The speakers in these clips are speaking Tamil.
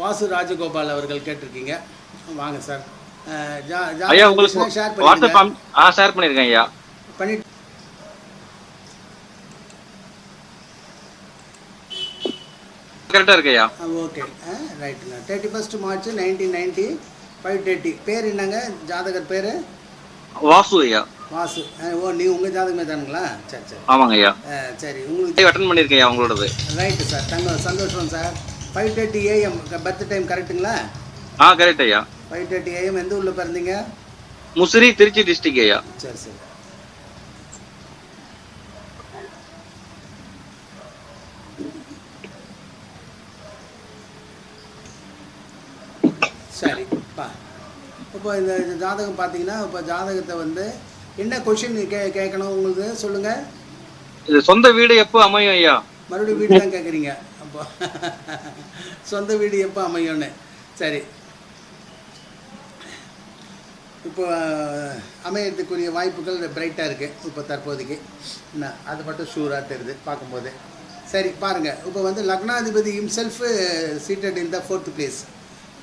வாசு ராஜகோபால் அவர்கள் கேட்டிருக்கீங்க. வாங்க சார். ஐயா உங்களுக்கு வாட்ஸ்அப் ஆ ஷேர் பண்ணியிருக்கேன் ஐயா. பண்ணி கரெக்டாக இருக்கு ஐயா. ஓகே ரைட்டுங்க thirty first March nineteen ninety five thirty பேர் என்னங்க? ஜாதகர் பேர்? வாசு ஐயா. வாசு. ஓ நீ உங்கள் ஜாதகமே தானுங்களா? சரி சரி. ஆமாங்க ஐயா. சரி உங்களுக்கு அட்டன் பண்ணியிருக்கேன் ஐயா உங்களோடது. ரைட்டு சார் தங்க சந்தோஷம் sir five thirty AM birth time கரெக்ட்டுங்களா ஆ கரெக்ட் ஐயா. ஃபைவ் தேர்ட்டி ஏஎம் எந்த ஊரில் பிறந்தீங்க? முசிறி திருச்சி டிஸ்ட்ரிக்ட் ஐயா. சரி சரி. சரி பா. இப்போ இந்த இந்த ஜாதகம் பார்த்தீங்கன்னா இப்போ ஜாதகத்தை வந்து என்ன கொஷின் கே கேட்கணும் உங்களுக்கு? சொல்லுங்கள் இது சொந்த வீடு எப்போ அமையும் ஐயா? மறுபடியும் வீடு தான் கேட்குறீங்க. அப்போ. சொந்த வீடு எப்போ அமையும்னு? சரி. இப்போ அமையறதுக்குரிய வாய்ப்புகள் பிரைட்டாக இருக்குது இப்போ தற்போதைக்கு. என்ன அது மட்டும் ஷூராக தெரியுது பார்க்கும்போது. சரி பாருங்கள் இப்போ வந்து லக்னாதிபதி himself seated in the fourth place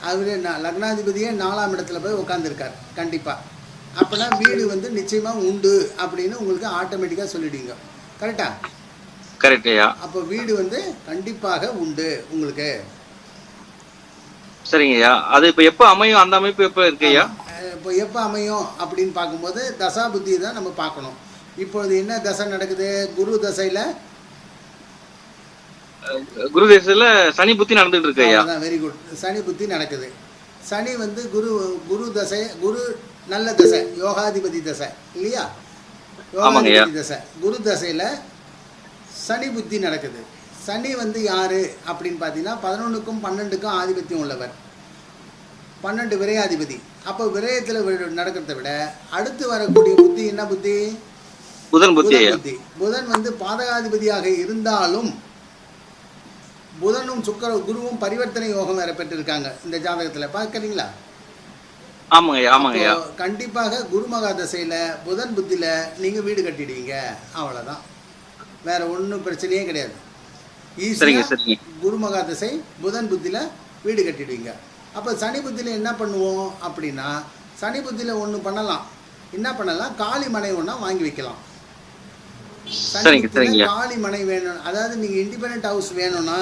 அவர் நான் லக்னாதிபதியே நாலாம் இடத்துல போய் உட்காந்துருக்கார் கண்டிப்பாக அப்போனா வீடு வந்து நிச்சயமாக உண்டு அப்படின்னு உங்களுக்கு ஆட்டோமேட்டிக்காக சொல்லிவிடுங்க கரெக்டாக கரெக்ட் ஐயா அப்போ வீடு வந்து கண்டிப்பாக உண்டு உங்களுக்கு. சரிங்க ஐயா அது இப்போ எப்போ அமையும்? அந்த அமைப்பு எப்போ இருக்கு ஐயா அஹ் இப்போ எப்போ அமையும் அப்படின்னு பார்க்கும்போது தசா புத்தி தான் நம்ம பார்க்கணும். இப்பொழுது என்ன தசை நடக்குது? குரு தசையில்? குரு தேசத்துல சனி புத்தி நடந்துட்டு இருக்கு ஐயா வெரி குட் சனி புத்தி நடக்குது. சனி வந்து குரு குரு தசை குரு நல்ல தசை யோகாதிபதி தசை இல்லையா. யோகாதிபதி தசை. குரு தசையில் சனி புத்தி நடக்குது. சனி வந்து யாரு அப்படின்னு பார்த்தீங்கன்னா பதினொன்றுக்கும் பன்னெண்டுக்கும் ஆதிபத்தியம் உள்ளவர். பன்னெண்டு விரையாதிபதி. அப்போ விரயத்தில் நடக்கிறத விட அடுத்து வரக்கூடிய புத்தி என்ன புத்தி? புதன் புத்தி. புதன் வந்து பாதகாதிபதியாக இருந்தாலும் புதனும் சுக்கர குருவும் பரிவர்த்தனை யோகம் வேற பெற்றிருக்காங்க இந்த ஜாதகத்தில். பார்க்குறீங்களா? ஆமாங்க ஐயா ஆமாங்க ஐயா அப்போ கண்டிப்பாக குருமகா தசையில் புதன் புத்தியில் நீங்கள் வீடு கட்டிடுவீங்க. அவ்வளோதான் வேற ஒன்றும் பிரச்சனையே கிடையாது. ஈஸியாக குருமகா தசை புதன் புத்தியில் வீடு கட்டிடுவீங்க. அப்போ சனி புத்தியில் என்ன பண்ணுவோம் அப்படின்னா சனி புத்தியில் ஒன்று பண்ணலாம். என்ன பண்ணலாம்? காளி மனை ஒன்றா வாங்கி வைக்கலாம். காளி மனை வேணும். அதாவது நீங்கள் இண்டிபெண்ட் ஹவுஸ் வேணும்னா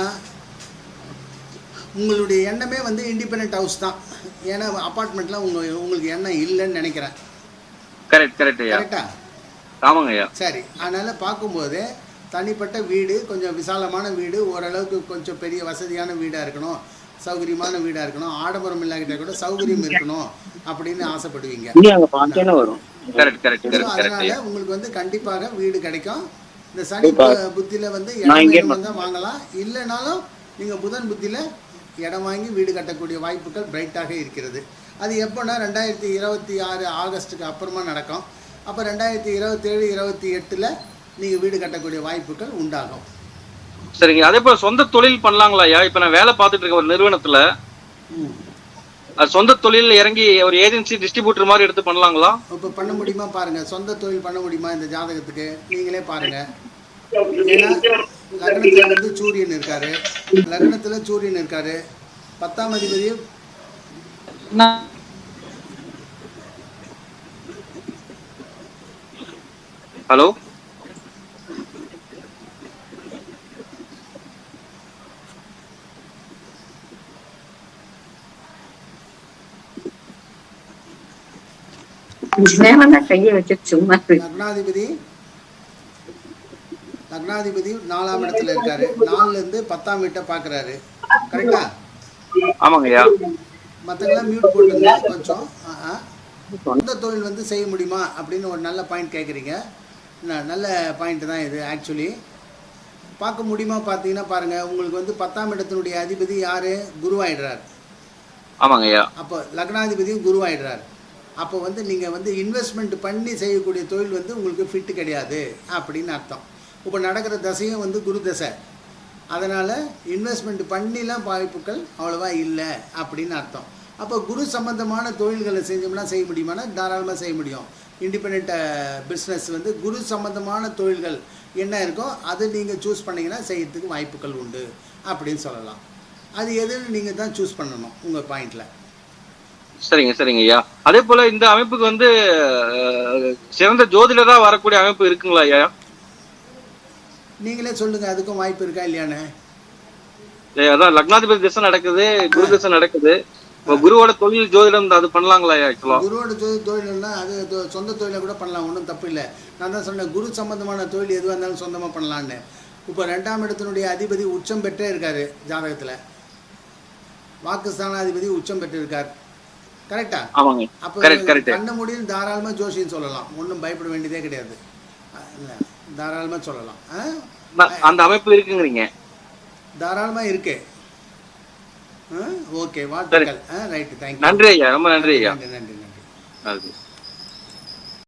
உங்களுடைய எண்ணமே வந்து இண்டிபெண்ட் ஹவுஸ் தான். ஏன்னா அப்பார்ட்மெண்ட்லாம் உங்க உங்களுக்கு எண்ணம் இல்லைன்னு நினைக்கிறேன். கரெக்ட் கரெக்ட் கரெக்டா ஆமாங்க சரி. அதனால் பார்க்கும்போது தனிப்பட்ட வீடு கொஞ்சம் விசாலமான வீடு ஓரளவுக்கு கொஞ்சம் பெரிய வசதியான வீடாக இருக்கணும் சௌகரியமான வீடாக இருக்கணும் ஆடம்பரம் இல்லாக்கிட்ட கூட சௌகரியம் இருக்கணும் அப்படின்னு ஆசைப்படுவீங்க. இனி அங்க பாக்கேன்னு வரும். Correct correct so correct correct அதனால உங்களுக்கு வந்து கண்டிப்பாக வீடு கிடைக்கும். இந்த சனி புத்தியில வந்து இடம் வந்தா வாங்கலாம். இல்லைனாலும் நீங்கள் புதன் புத்தியில இடம் வாங்கி வீடு கட்டக்கூடிய வாய்ப்புகள் பிரைட்டாக இருக்கிறது. அது எப்போனா ரெண்டாயிரத்தி இருபத்தி ஆறு ஆகஸ்ட்டுக்கு அப்புறமா நடக்கும். அப்போ ரெண்டாயிரத்தி இருபத்தேழு இருபத்தி எட்டில் நீங்கள் வீடு கட்டக்கூடிய வாய்ப்புகள் உண்டாகும். சரிங்க. அதே போல சொந்த தொழில் பண்ணலாங்களா ஐயா? இப்ப நான் வேலை பார்த்துட்டு இருக்க ஒரு நிறுவனத்துல சொந்த தொழில் இறங்கி ஒரு ஏஜென்சி டிஸ்ட்ரிபியூட்டர் மாதிரி எடுத்து பண்ணலாங்களா? இப்போ பண்ண முடியுமா பாருங்க. சொந்த தொழில் பண்ண முடியுமா இந்த ஜாதகத்துக்கு? நீங்களே பாருங்க. லக்னத்துல வந்து சூரியன் இருக்காரு. லக்னத்துல சூரியன் இருக்காரு. பத்தாம் அதிபதி ஹலோ? கையை வச்சு சும்மா. லக்னாதிபதி லக்னாதிபதி நாலாம் இடத்துல இருக்காரு. நாலுல இருந்து பத்தாம் வீட்டை பாக்குறாரு கரெக்டா? ஆமாங்க ஐயா மற்றவங்களாம் மியூட் போட்டுங்க கொஞ்சம். சொந்த தொழில் வந்து செய்ய முடியுமா? அப்படின்னு ஒரு நல்ல பாயிண்ட் கேட்குறீங்க நல்ல பாயிண்ட் தான் இது ஆக்சுவலி பார்க்க முடியுமா பார்த்தீங்கன்னா பாருங்கள் உங்களுக்கு வந்து பத்தாம் இடத்தினுடைய அதிபதி யார்? குருவாயிடுறார். ஆமாங்க ஐயா அப்போ லக்னாதிபதியும் குருவாயிடுறார். அப்போ வந்து நீங்கள் வந்து இன்வெஸ்ட்மெண்ட் பண்ணி செய்யக்கூடிய தொழில் வந்து உங்களுக்கு ஃபிட்டு கிடையாது அப்படின்னு அர்த்தம். இப்போ நடக்கிற தசையும் வந்து குரு தசை. அதனால் இன்வெஸ்ட்மெண்ட் பண்ணிலாம் வாய்ப்புகள் அவ்வளோவா இல்லை அப்படின்னு அர்த்தம். அப்போ குரு சம்மந்தமான தொழில்களை செஞ்சோம்னா செய்ய முடியுமானா? தாராளமாக செய்ய முடியும். இண்டிபெண்ட் பிஸ்னஸ் வந்து குரு சம்மந்தமான தொழில்கள் என்ன இருக்கோ அதை நீங்கள் சூஸ் பண்ணீங்கன்னா செய்யறதுக்கு வாய்ப்புகள் உண்டு அப்படின்னு சொல்லலாம். அது எதுன்னு நீங்கள் தான் சூஸ் பண்ணணும் உங்கள் பாயிண்டில் சரிங்க சரிங்க ஐயா. அதே போல இந்த அமைப்புக்கு வந்து சிறந்த ஜோதிடரா வரக்கூடிய அமைப்பு இருக்குங்களா ஐயா? நீங்களே சொல்லுங்கள் அதுக்கும் வாய்ப்பு இருக்கா இல்லையான்னு. ஏய், அதான் லக்னாதிபதி திசை நடக்குது குரு திசை நடக்குது. குருவோட தொழில் ஜோதிடம் அது பண்ணலாங்களா ஐயா ஆக்சுவலா குருவோட தொழில் தொழில்னா அது சொந்த தொழிலை கூட பண்ணலாம் ஒன்றும் தப்பு இல்லை. நான் தான் சொன்னேன் குரு சம்பந்தமான தொழில் எதுவாக இருந்தாலும் சொந்தமாக பண்ணலான்னு. இப்போ ரெண்டாம் இடத்தினுடைய அதிபதி உச்சம் பெற்றே இருக்காரு ஜாதகத்தில். வாக்குஸ்தானாதிபதி உச்சம் பெற்று இருக்கார் கரெக்டா ஆமாங்க. கரெக்ட் கரெக்ட் கண்ண முடியும் தாராளமாக ஜோஷின்னு சொல்லலாம். ஒன்றும் பயப்பட வேண்டியதே கிடையாது. இல்லை. தாராளமாக சொல்லலாம். அந்த அமைப்பு இருக்குங்கிறீங்க. தாராளமாக இருக்கு. ஓகே. வாழ்த்துக்கள். ஆ ரைட்டு. தேங்க்யூ நன்றி ஐயா. ரொம்ப நன்றி ஐயா. நன்றி நன்றி. நன்றி.